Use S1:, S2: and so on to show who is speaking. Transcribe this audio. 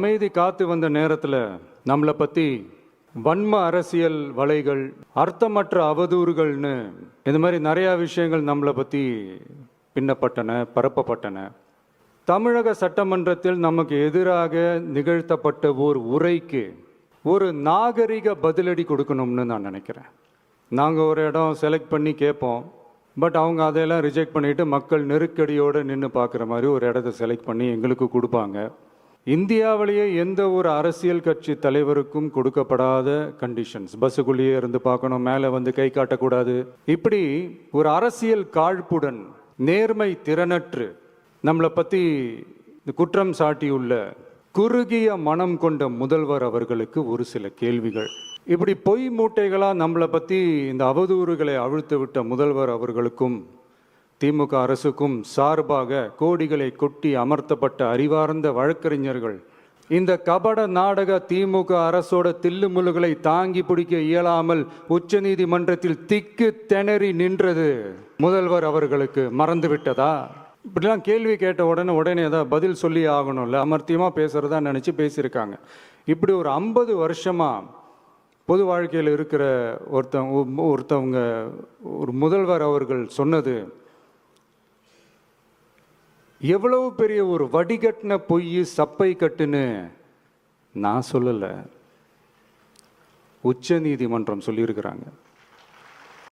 S1: அமைதி காத்து வந்த நேரத்தில் நம்மளை பற்றி வன்ம அரசியல் வலைகள் அர்த்தமற்ற அவதூறுகள்னு இந்த மாதிரி நிறையா விஷயங்கள் நம்மளை பற்றி பின்னப்பட்டன பரப்பப்பட்டன. தமிழக சட்டமன்றத்தில் நமக்கு எதிராக நிகழ்த்தப்பட்ட ஓர் உரைக்கு ஒரு நாகரிக பதிலடி கொடுக்கணும்னு நான் நினைக்கிறேன். நாங்கள் ஒரு இடம் செலக்ட் பண்ணி கேட்போம். பட் அவங்க அதையெல்லாம் ரிஜெக்ட் பண்ணிட்டு மக்கள் நெருக்கடியோடு நின்று பார்க்குற மாதிரி ஒரு இடத்த செலக்ட் பண்ணி எங்களுக்கு கொடுப்பாங்க. இந்தியாவிலேயே எந்த ஒரு அரசியல் கட்சி தலைவருக்கும் கொடுக்கப்படாத கண்டிஷன்ஸ் பஸ்ஸுக்குள்ளேயே இருந்து பார்க்கணும் மேலே வந்து கை காட்டக்கூடாது. இப்படி ஒரு அரசியல் காழ்ப்புடன் நேர்மை திறனற்று நம்மளை பற்றி குற்றம் சாட்டியுள்ள குறுகிய மனம் கொண்ட முதல்வர் அவர்களுக்கு ஒரு சில கேள்விகள். இப்படி பொய் மூட்டைகளாக நம்மளை பற்றி இந்த அவதூறுகளை அழுத்துவிட்ட விட்ட முதல்வர் அவர்களுக்கும் திமுக அரசுக்கும் சார்பாக கோடிகளை கொட்டி அமர்த்தப்பட்ட அறிவார்ந்த வழக்கறிஞர்கள். இந்த கபட நாடக திமுக அரசோட தில்லுமுல்லுகளை தாங்கி பிடிக்க இயலாமல் உச்சநீதிமன்றத்தில் திக்கு திணறி நின்றது. முதல்வர் அவர்களுக்கு மறந்து விட்டதா? இப்படிலாம் கேள்வி கேட்ட உடனே உடனே ஏதாவது பதில் சொல்லி ஆகணும்ல? அமர்த்தியமாக பேசுகிறதா நினச்சி பேசியிருக்காங்க. இப்படி ஒரு ஐம்பது வருஷமாக பொது வாழ்க்கையில் இருக்கிற ஒருத்தவங்க ஒருத்தவங்க ஒரு முதல்வர் அவர்கள் சொன்னது எவ்வளவு பெரிய ஒரு வடிகட்டின பொய் சப்பை கட்டுன்னு நான் சொல்லலை. உச்ச நீதிமன்றம் சொல்லியிருக்கிறாங்க.